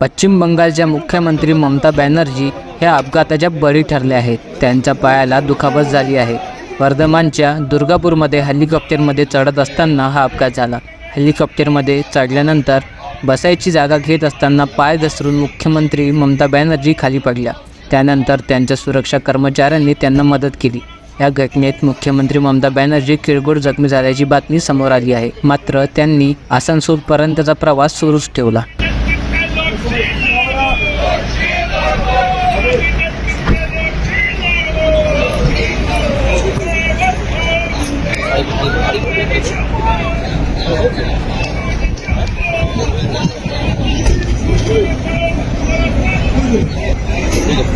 पश्चिम बंगालच्या मुख्यमंत्री ममता बॅनर्जी ह्या अपघाताच्या बळी ठरल्या आहेत. त्यांच्या पायाला दुखापत झाली आहे. वर्धमानच्या दुर्गापूरमध्ये हेलिकॉप्टरमध्ये चढत असताना हा अपघात झाला. हेलिकॉप्टरमध्ये चढल्यानंतर बसायची जागा घेत असताना पाय घसरून मुख्यमंत्री ममता बॅनर्जी खाली पडल्या. त्यानंतर त्यांच्या सुरक्षा कर्मचाऱ्यांनी त्यांना मदत केली. या घटनेत मुख्यमंत्री ममता बॅनर्जी किरकोळ जखमी झाल्याची बातमी समोर आली आहे. मात्र त्यांनी आसनसोलपर्यंतचा प्रवास सुरूच ठेवला.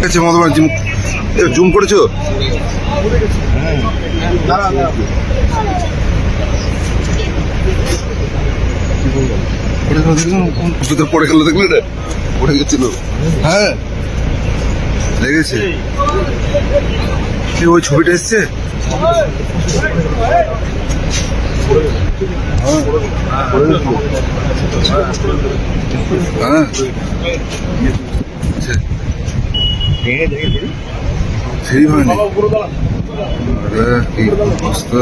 আছে জুম করেছ? ভিতরে পড়ে গেল দেখলে না পড়ে গেছিল। হ্যাঁ। লেগেছে। ওই ছবিটা এসছে হ্যাঁ আচ্ছা সেই হয়নি আরে কি অবস্থা